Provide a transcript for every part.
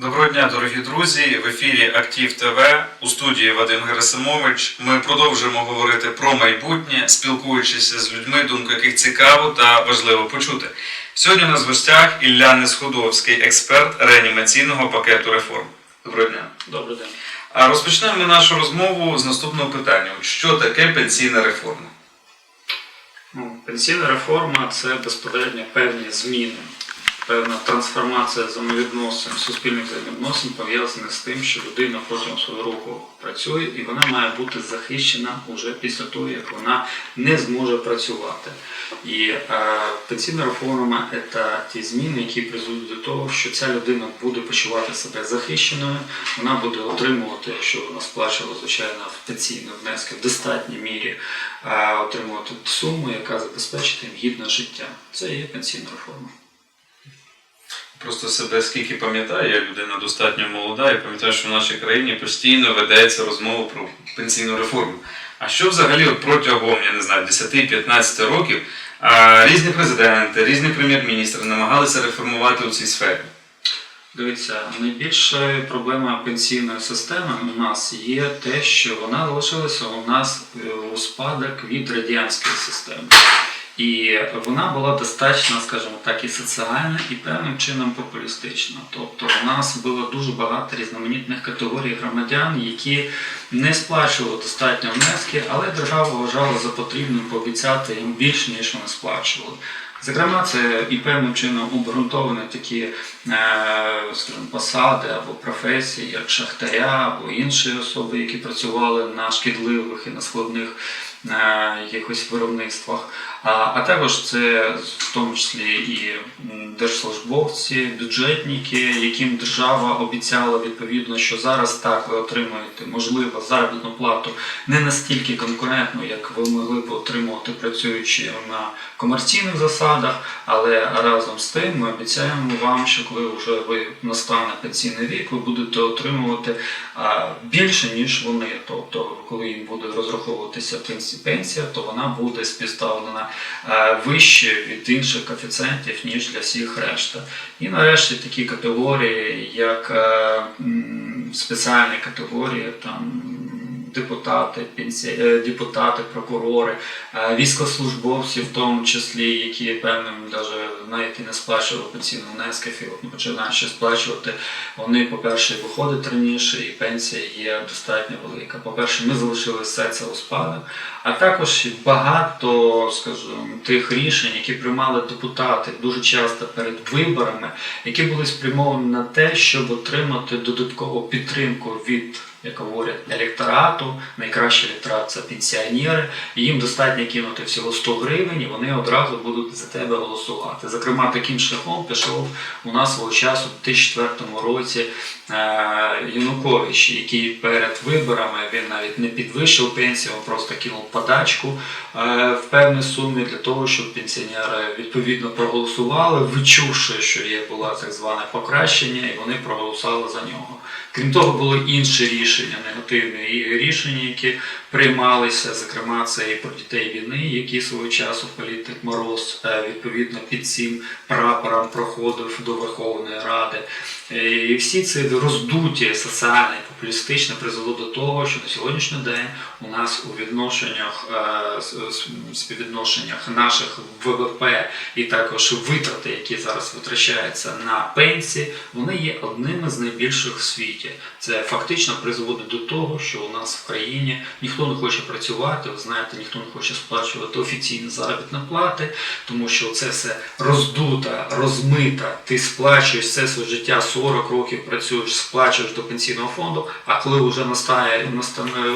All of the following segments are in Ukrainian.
Доброго дня, дорогі друзі! В ефірі Актив ТВ у студії Вадим Герасимович. Ми продовжуємо говорити про майбутнє, спілкуючись з людьми, думку яких цікаво та важливо почути. Сьогодні у нас в гостях Ілля Несходовський, експерт реанімаційного пакету реформ. Доброго дня. Добрий день. А розпочнемо нашу розмову з наступного питання: Що таке пенсійна реформа? Ну, пенсійна реформа це безпосередньо певні зміни, певна трансформація взаємовідносин, суспільних взаємовідносин пов'язаних з тим, що людина протягом свого року працює і вона має бути захищена уже після того, як вона не зможе працювати. І е, пенсійна реформа це ті зміни, які призведуть до того, що ця людина буде почувати себе захищеною, вона буде отримувати, що вона сплачувала, звичайно, в пенсійні внески в достатній мірі, е, отримувати суму, яка забезпечить їм гідне життя. Це є пенсійна реформа. Просто себе скільки пам'ятаю, я людина достатньо молода, і пам'ятаю, що в нашій країні постійно ведеться розмова про пенсійну реформу. А що взагалі от протягом, я не знаю, 10-15 років різні президенти, різні прем'єр-міністри намагалися реформувати у цій сфері? Дивіться, найбільша проблема пенсійної системи у нас є те, що вона залишилася у нас е, у спадок від радянської системи. І вона була достатньо, скажімо так, і соціальна, і певним чином популістична. Тобто у нас було дуже багато різноманітних категорій громадян, які не сплачували достатньо внески, але держава вважала за потрібним пообіцяти їм більше, ніж вони сплачували. Зокрема, це і певним чином обґрунтовані такі е, скажімо, посади або професії, як шахтаря або інші особи, які працювали на шкідливих і на складних якихось виробництвах. А, також це в тому числі і держслужбовці, бюджетники, яким держава обіцяла відповідно, що зараз так ви отримуєте можливо заробітну плату не настільки конкурентну, як ви могли б отримувати працюючи на комерційних засадах, але разом з тим ми обіцяємо вам, що коли вже ви настане пенсійний вік, ви будете отримувати більше ніж вони. Тобто, коли їм буде розраховуватися пенсі- пенсія, то вона буде співставлена е, вище від інших коефіцієнтів, ніж для всіх решта. І нарешті такі категорії, як е, спеціальні категорії, там депутати, пенсі... е, депутати, прокурори, е, військовослужбовці, в тому числі, які певним навіть і не сплачували пенсійну внески, от починають сплачувати. Вони, по-перше, виходять раніше, і пенсія є достатньо велика. По-перше, ми залишили все це у спадок, а також багато, скажімо, тих рішень, які приймали депутати дуже часто перед виборами, які були спрямовані на те, щоб отримати додаткову підтримку від. Як говорять, електорату, найкращий електорат це пенсіонери, і їм достатньо кинути всього 100 гривень, і вони одразу будуть за тебе голосувати. Зокрема, таким шляхом пішов у нас свого часу у 2004 році е, Янукович, який перед виборами він навіть не підвищив пенсію, він просто кинув подачку е, в певній сумі для того, щоб пенсіонери відповідно проголосували, відчувши, що є була так зване покращення, і вони проголосували за нього. Крім того, були інші рішення, негативне рішення, які приймалися, зокрема, це і про дітей війни, які свого часу політик Мороз е, відповідно під цим прапором проходив до Верховної Ради. Е, І всі ці роздуті соціальне і популістичне призвело до того, що на сьогоднішній день у нас у відношеннях е, співвідношеннях наших ВВП і також витрати, які зараз витрачаються на пенсії, вони є одними з найбільших в світі. Це фактично призводить до того, що у нас в країні ніхто не хоче працювати. Ви знаєте, ніхто не хоче сплачувати офіційні заробітні плати, тому що це все роздута, розмита. Ти сплачуєш все своє життя 40 років працюєш, сплачуєш до пенсійного фонду. А коли вже настає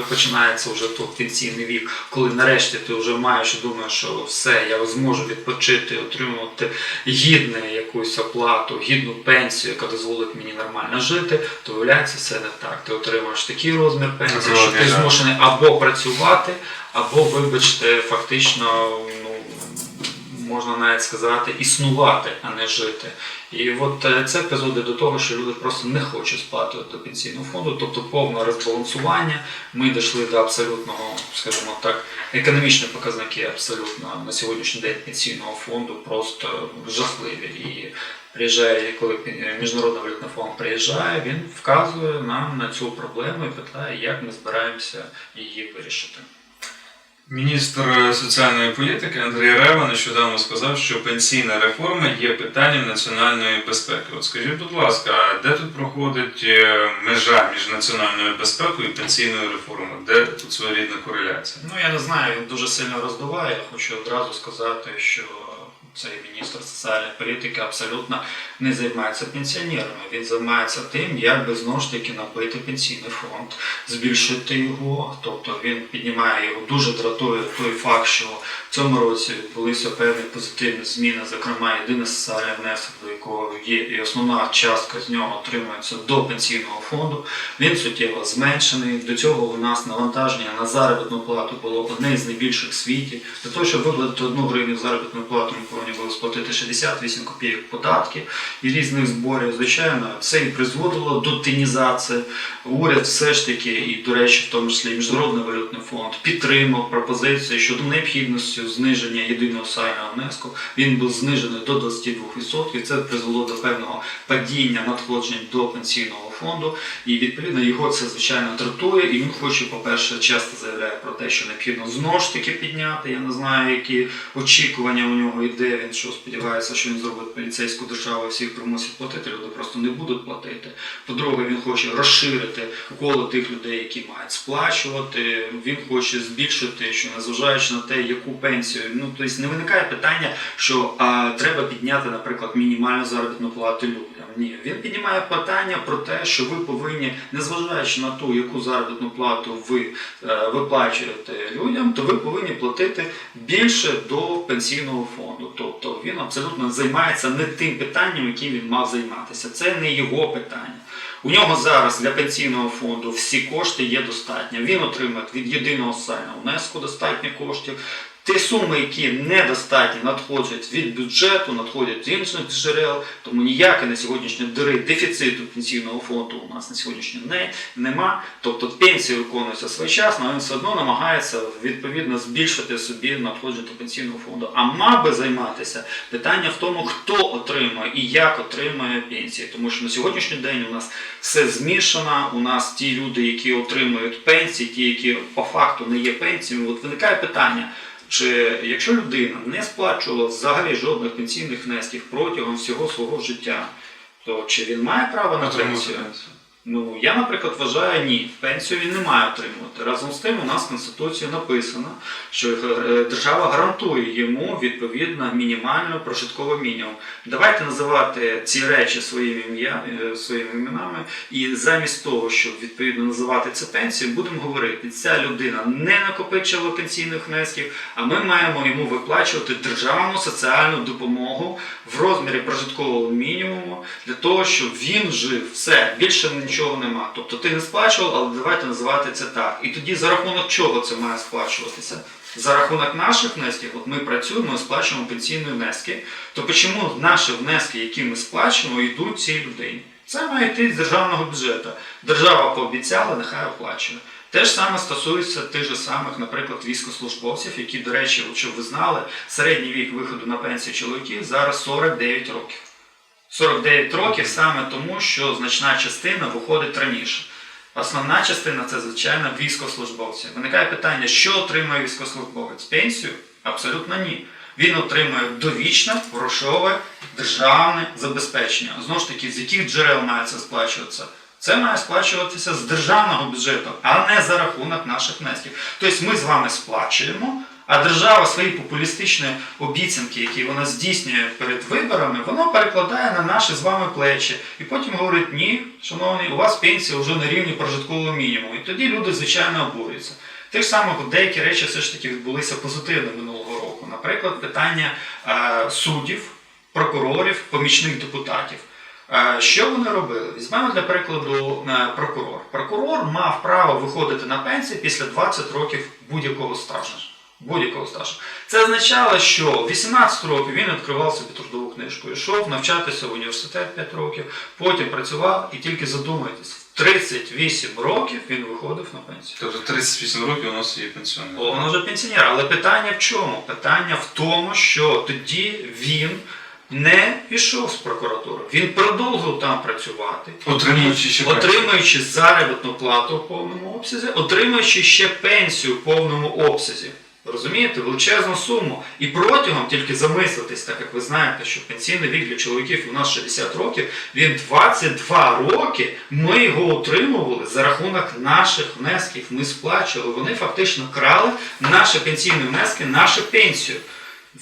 починається вже той пенсійний вік, коли нарешті ти вже маєш і думаєш, що все, я зможу відпочити, отримувати гідну якусь оплату, гідну пенсію, яка дозволить мені нормально жити, то виявляється все не так. Ти отримуєш такий розмір пенсії, що ти змушений або працювати, або, вибачте, фактично, ну можна навіть сказати, існувати, а не жити. І от е, це призводить до того, що люди просто не хочуть сплатити до пенсійного фонду, тобто повне розбалансування. Ми дійшли до абсолютного, скажімо так, економічні показники абсолютно на сьогоднішній день пенсійного фонду просто жахливі. І приїжджає, коли Міжнародний валютний фонд приїжджає, він вказує нам на цю проблему і питає, як ми збираємося її вирішити. Міністр соціальної політики Андрій Рева нещодавно сказав, що пенсійна реформа є питанням національної безпеки. От скажіть, будь ласка, де тут проходить е, межа між національною безпекою і пенсійною реформою? Де тут своєрідна кореляція? Ну я не знаю, він дуже сильно роздуває. Я хочу одразу сказати, що цей міністр соціальної політики абсолютно не займається пенсіонерами. Він займається тим, як би знову ж таки набити пенсійний фонд, збільшити його. Тобто він піднімає його дуже дратує той факт, що в цьому році відбулися певні позитивні зміни, зокрема єдиний соціальний внесок, до якого є, і основна частка з нього отримується до пенсійного фонду. Він суттєво зменшений. До цього у нас навантаження на заробітну плату було одне з найбільших в світі. Для того, щоб виплатити одну гривню заробітну плату, ми повинні були сплатити 68 копійок податки і різних зборів. Звичайно, це і призводило до тинізації. Уряд все ж таки, і, до речі, в тому числі Міжнародний валютний фонд підтримав пропозицію щодо необхідності зниження єдиного соціального внеску. Він був знижений до 22%. Це призвело до певного падіння надходжень до пенсійного фонду. І відповідно його це звичайно дратує. І він хоче, по-перше, часто заявляє про те, що необхідно знову ж таки підняти. Я не знаю, які очікування у нього і де він що сподівається, що він зробить поліцейську державу, всіх примусить платити. Люди просто не будуть платити. По-друге, він хоче розширити коло тих людей, які мають сплачувати. Він хоче збільшити, що незважаючи на те, яку пенсію, ну тобто не виникає питання, що а, треба підняти, наприклад, мінімальну заробітну плату людям. Ні, він піднімає питання про те, що ви повинні, незважаючи на ту, яку заробітну плату ви е, виплачуєте людям, то ви повинні платити більше до пенсійного фонду. Тобто він абсолютно займається не тим питанням, яким він мав займатися. Це не його питання. У нього зараз для пенсійного фонду всі кошти є достатньо. Він отримає від єдиного соціального внеску достатньо коштів. Ті суми, які недостатні, надходять від бюджету, надходять з інших джерел, тому ніякої на сьогоднішній дири дефіциту пенсійного фонду у нас на сьогоднішній день нема. Тобто пенсії виконуються своєчасно, а він все одно намагається відповідно збільшити собі надходження до пенсійного фонду. А мав би займатися питання в тому, хто отримує і як отримує пенсії. Тому що на сьогоднішній день у нас все змішано. У нас ті люди, які отримують пенсії, ті, які по факту не є пенсіями, от виникає питання. Чи якщо людина не сплачувала взагалі жодних пенсійних внесків протягом всього свого життя, то чи він має право на пенсію? Пенсію. Ну я, наприклад, вважаю ні. Пенсію він не має отримувати. Разом з тим, у нас в Конституції написано, що е, держава гарантує йому відповідно мінімальну прожитковий мінімум. Давайте називати ці речі своїми е, своїми іменами, і замість того, щоб відповідно називати це пенсією, будемо говорити, ця людина не накопичила пенсійних внесків, а ми маємо йому виплачувати державну соціальну допомогу в розмірі прожиткового мінімуму для того, щоб він жив. Все більше нічого нема. Тобто ти не сплачував, але давайте називати це так. І тоді за рахунок чого це має сплачуватися? За рахунок наших внесків, от ми працюємо, сплачуємо пенсійні внески, то чому наші внески, які ми сплачуємо, йдуть цій людині? Це має йти з державного бюджету. Держава пообіцяла, нехай оплачує. Те ж саме стосується тих же самих, наприклад, військовослужбовців, які, до речі, щоб ви знали, середній вік виходу на пенсію чоловіків зараз 49 років. 49 років саме тому, що значна частина виходить раніше. Основна частина це, звичайно, військовослужбовці. Виникає питання, що отримує військовослужбовець? Пенсію? Абсолютно ні. Він отримує довічне, грошове, державне забезпечення. Знову ж таки, з яких джерел має це сплачуватися? Це має сплачуватися з державного бюджету, а не за рахунок наших внесків. Тобто ми з вами сплачуємо, а держава свої популістичні обіцянки, які вона здійснює перед виборами, вона перекладає на наші з вами плечі. І потім говорить: ні, шановні, у вас пенсія вже на рівні прожиткового мінімуму. І тоді люди, звичайно, обурюються. Тих самих деякі речі все ж таки відбулися позитивно минулого року. Наприклад, питання е, суддів, прокурорів, помічних депутатів. Е, Що вони робили? Візьмемо для прикладу е, прокурор. Прокурор мав право виходити на пенсію після 20 років будь-якого стажу. Будь-якого стажу. Це означало, що 18 років він відкривав собі трудову книжку, йшов навчатися в університет 5 років, потім працював і тільки задумайтесь, в 38 років він виходив на пенсію. Тобто 38 років у нас є пенсіонер. О, Він вже пенсіонер. Але питання в чому? Питання в тому, що тоді він не пішов з прокуратури. Він продовжив там працювати. Отримуючи ще отримуючи заробітну плату в повному обсязі, отримуючи ще пенсію в повному обсязі. Розумієте, величезну суму. І протягом тільки замислитись, так як ви знаєте, що пенсійний вік для чоловіків у нас 60 років, він 22 роки. Ми його отримували за рахунок наших внесків. Ми сплачували. Вони фактично крали наші пенсійні внески, нашу пенсію.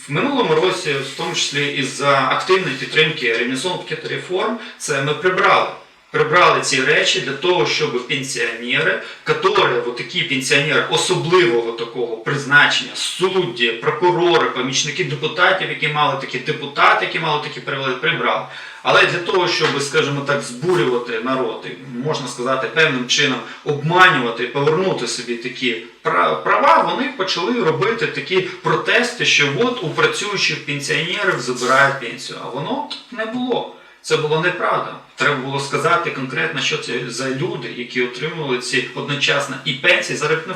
В минулому році, в тому числі із-за активної підтримки реалізованого пакету реформ, це ми прибрали. Прибрали ці речі для того, щоб пенсіонери, які, вот такі пенсіонери особливого такого призначення, судді, прокурори, помічники депутатів, які мали такі депутати, які мали такі привілеї, прибрали. Але для того, щоб, скажімо так, збурювати народ, і, можна сказати, певним чином обманювати, повернути собі такі права, вони почали робити такі протести, що от у працюючих пенсіонерів забирають пенсію. А воно не було. Це було неправда. Треба було сказати конкретно, що це за люди, які отримували ці одночасно і пенсії, і заробітну.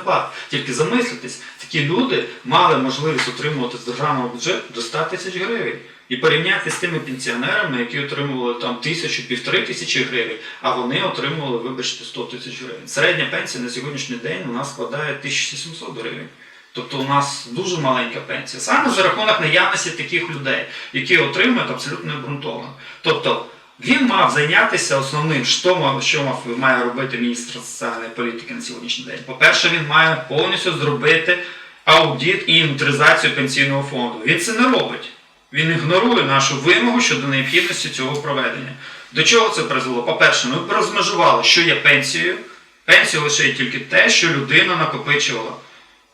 Тільки замислитись, такі люди мали можливість отримувати з державного бюджету до 100 тисяч гривень. І порівняти з тими пенсіонерами, які отримували там тисячу, півтори тисячі гривень, а вони отримували, вибачте, 100 тисяч гривень. Середня пенсія на сьогоднішній день у нас складає 1700 гривень. Тобто у нас дуже маленька пенсія. Саме за рахунок наявності таких людей, які отримують абсолютно необґрунтовано. Тобто він мав зайнятися основним, що мав, що мав має робити міністр соціальної політики на сьогоднішній день. По-перше, він має повністю зробити аудит і інвентаризацію пенсійного фонду. Він це не робить. Він ігнорує нашу вимогу щодо необхідності цього проведення. До чого це призвело? По-перше, ми розмежували, що є пенсією. Пенсію лише є тільки те, що людина накопичувала.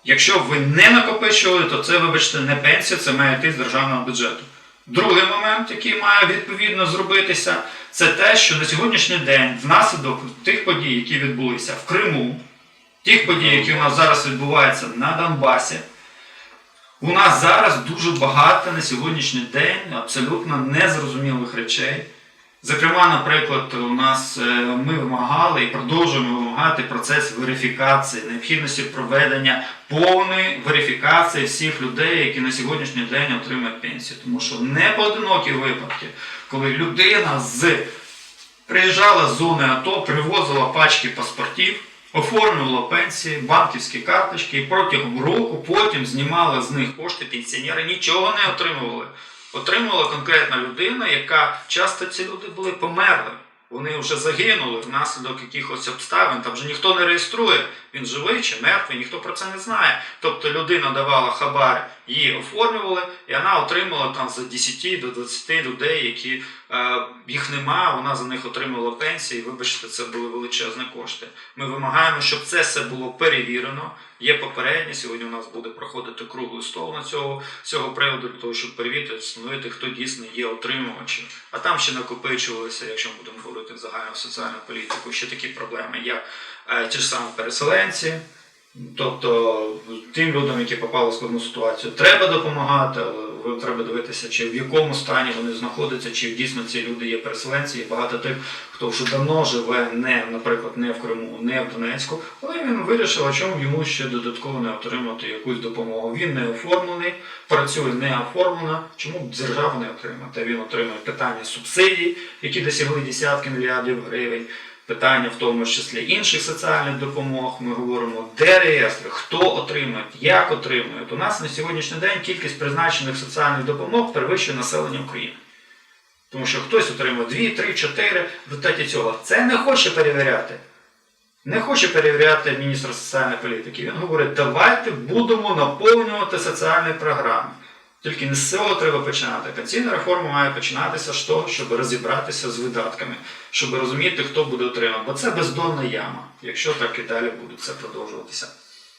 Якщо ви не накопичували, то це, вибачте, не пенсія, це має йти з державного бюджету. Другий момент, який має відповідно зробитися, це те, що на сьогоднішній день, внаслідок тих подій, які відбулися в Криму, тих подій, які у нас зараз відбуваються на Донбасі, у нас зараз дуже багато на сьогоднішній день абсолютно незрозумілих речей. Зокрема, наприклад, у нас е, ми вимагали і продовжуємо вимагати процес верифікації, необхідності проведення повної верифікації всіх людей, які на сьогоднішній день отримують пенсію. Тому що не поодинокі випадки, коли людина з приїжджала з зони АТО, привозила пачки паспортів, оформлювала пенсії, банківські карточки і протягом року потім знімала з них кошти пенсіонери, нічого не отримували. Отримувала конкретна людина, яка часто ці люди були померли. Вони вже загинули внаслідок якихось обставин. Там вже ніхто не реєструє, він живий чи мертвий, ніхто про це не знає. Тобто людина давала хабар, її оформлювали, і вона отримала там за 10 до 20 людей, які е, їх нема, вона за них отримала пенсії. Вибачте, це були величезні кошти. Ми вимагаємо, щоб це все було перевірено. Є попереднє, сьогодні у нас буде проходити круглий стол на цього, цього приводу, для того, щоб перевірити, встановити, хто дійсно є отримувачем. А там ще накопичувалися, якщо ми будемо говорити загальну соціальну політику, ще такі проблеми, як ті ж самі переселенці. Тобто тим людям, які попали в складну ситуацію, треба допомагати, але треба дивитися, чи в якому стані вони знаходяться, чи дійсно ці люди є переселенці. І багато тих, хто вже давно живе не, наприклад, не в Криму, не в Донецьку, але він вирішив, а чому йому ще додатково не отримати якусь допомогу. Він не оформлений, працює не оформлено. Чому б держава не отримати? Він отримує питання субсидій, які досягли десятки мільярдів гривень питання в тому числі інших соціальних допомог. Ми говоримо, де реєстри, хто отримує, як отримують. У нас на сьогоднішній день кількість призначених соціальних допомог перевищує населення України. Тому що хтось отримує 2, 3, 4, в результаті цього це не хоче перевіряти. Не хоче перевіряти міністр соціальної політики. Він говорить, давайте будемо наповнювати соціальні програми. Тільки не з цього треба починати. Пенсійна реформа має починатися з того, щоб розібратися з видатками, щоб розуміти, хто буде отримати. Бо це бездонна яма, якщо так і далі буде це продовжуватися.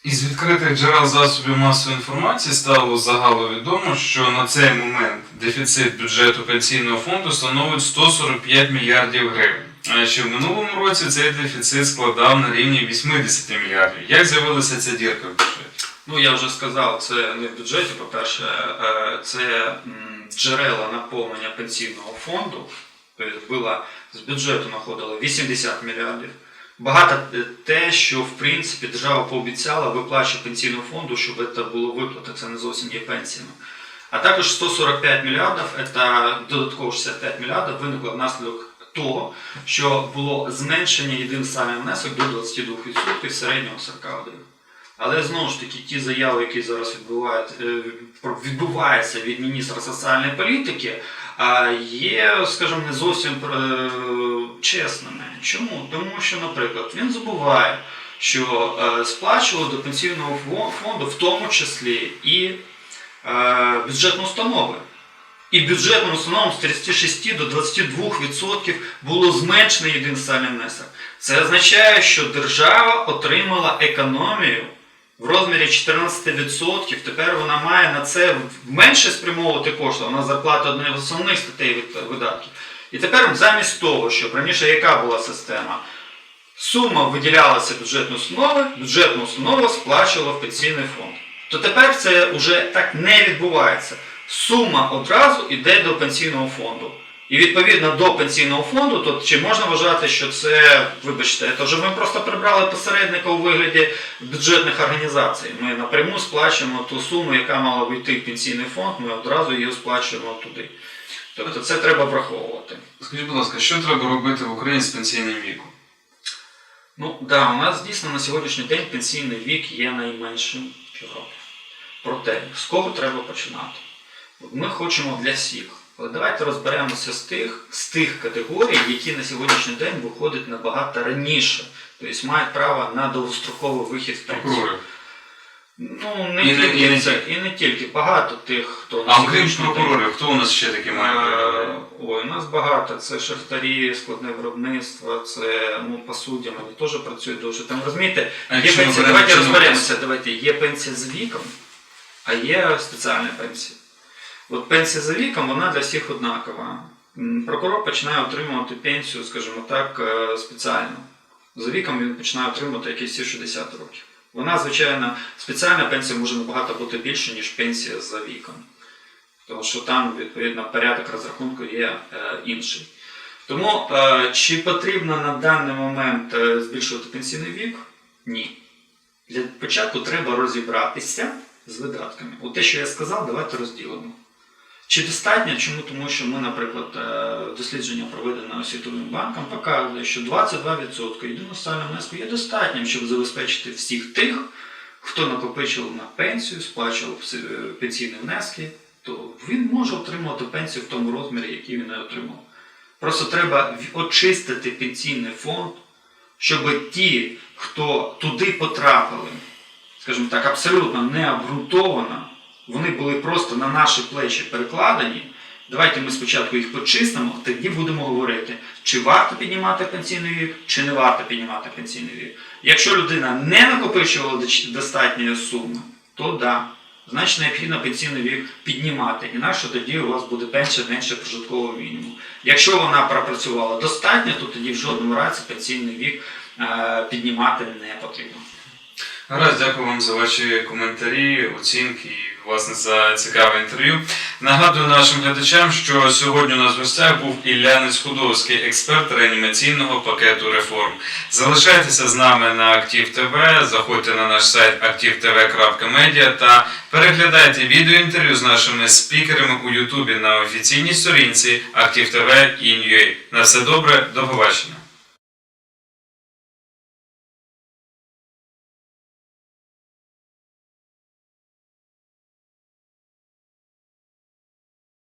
Із відкритих джерел засобів масової інформації стало загаловідомо, що на цей момент дефіцит бюджету пенсійного фонду становить 145 мільярдів гривень. А ще в минулому році цей дефіцит складав на рівні 80 мільярдів. Як з'явилася ця дірка в бюджеті? Ну, я вже сказав, це не в бюджеті, по-перше, е, це джерела наповнення пенсійного фонду. Тобто було, з бюджету знаходило 80 мільярдів. Багато е, те, що в принципі держава пообіцяла виплачувати пенсійному фонду, щоб це було виплата, це не зовсім є пенсіями. А також 145 мільярдів, це додатково 65 мільярдів виникло внаслідок того, що було зменшення єдиний саме внесок до 22% середнього 41%. Але знову ж таки, ті заяви, які зараз е, відбуваються від міністра соціальної політики, є, скажімо, не зовсім е, чесними. Чому? Тому що, наприклад, він забуває, що е, сплачували до пенсійного фонду, в тому числі і бюджетні установи. І бюджетним установам з 36 до 22% було зменшено єдиний соціальний внесок. Це означає, що держава отримала економію в розмірі 14%. Тепер вона має на це менше спрямовувати кошти, вона зарплата однієї з основних статей видатків. І тепер замість того, щоб раніше яка була система? Сума виділялася бюджетної установи, бюджетна установа сплачувала в пенсійний фонд. То тепер це вже так не відбувається. Сума одразу йде до пенсійного фонду. І відповідно до пенсійного фонду, то чи можна вважати, що це, вибачте, це вже ми просто прибрали посередника у вигляді бюджетних організацій. Ми напряму сплачуємо ту суму, яка мала вийти в пенсійний фонд, ми одразу її сплачуємо туди. Тобто це треба враховувати. Скажіть, будь ласка, що треба робити в Україні з пенсійним віком? Ну да, у нас дійсно на сьогоднішній день пенсійний вік є найменшим в Європі. Проте, з кого треба починати? Ми хочемо для всіх. Але давайте розберемося з тих, з тих категорій, які на сьогоднішній день виходять набагато раніше, тобто мають право на довгостроковий вихід в пенсію. Ну, не І не- тільки і не це, і не тільки. Багато тих, хто на А окрім прокурорів, хто у нас ще такі має? Е, Ой, у нас багато. Це шахтарі, складне виробництво, це ну, посуддя, вони теж працюють довше. Там розумієте, А є пенсія, беремо давайте розберемося. Давайте, є пенсія з віком, а є спеціальна пенсія. От пенсія за віком, вона для всіх однакова. Прокурор починає отримувати пенсію, скажімо так, е, спеціально. За віком він починає отримувати якісь 60 років. Вона, звичайно, спеціальна пенсія може набагато бути більше, ніж пенсія за віком. Тому що там, відповідно, порядок розрахунку є е, інший. Тому е, чи потрібно на даний момент збільшувати пенсійний вік? Ні. Для початку треба розібратися з видатками. От те, що я сказав, давайте розділимо. Чи достатньо? Чому? Тому що ми, наприклад, е, дослідження проведене Світовим банком показує, що 22% єдиного соціального внеску є достатнім, щоб забезпечити всіх тих, хто накопичував на пенсію, сплачував е, пенсійні внески, то він може отримувати пенсію в тому розмірі, який він і отримав. Просто треба очистити пенсійний фонд, щоб ті, хто туди потрапили, скажімо так, абсолютно не обґрунтовано, вони були просто на наші плечі перекладені. Давайте ми спочатку їх почистимо, тоді будемо говорити, чи варто піднімати пенсійний вік, чи не варто піднімати пенсійний вік. Якщо людина не накопичувала достатньої суми, то да, значить необхідно пенсійний вік піднімати. Інакше тоді у вас буде пенсія менше прожиткового мінімуму. Якщо вона пропрацювала достатньо, то тоді в жодному разі пенсійний вік е, піднімати не потрібно. Гаразд, дякую вам за ваші коментарі, оцінки власне за цікаве інтерв'ю. Нагадую нашим глядачам, що сьогодні у нас в гостях був Ілля Несхудовський, експерт реанімаційного пакету реформ. Залишайтеся з нами на Актив ТВ, заходьте на наш сайт aktivtv.media та переглядайте відеоінтерв'ю з нашими спікерами у Ютубі на офіційній сторінці Актив ТВ і На все добре, до побачення.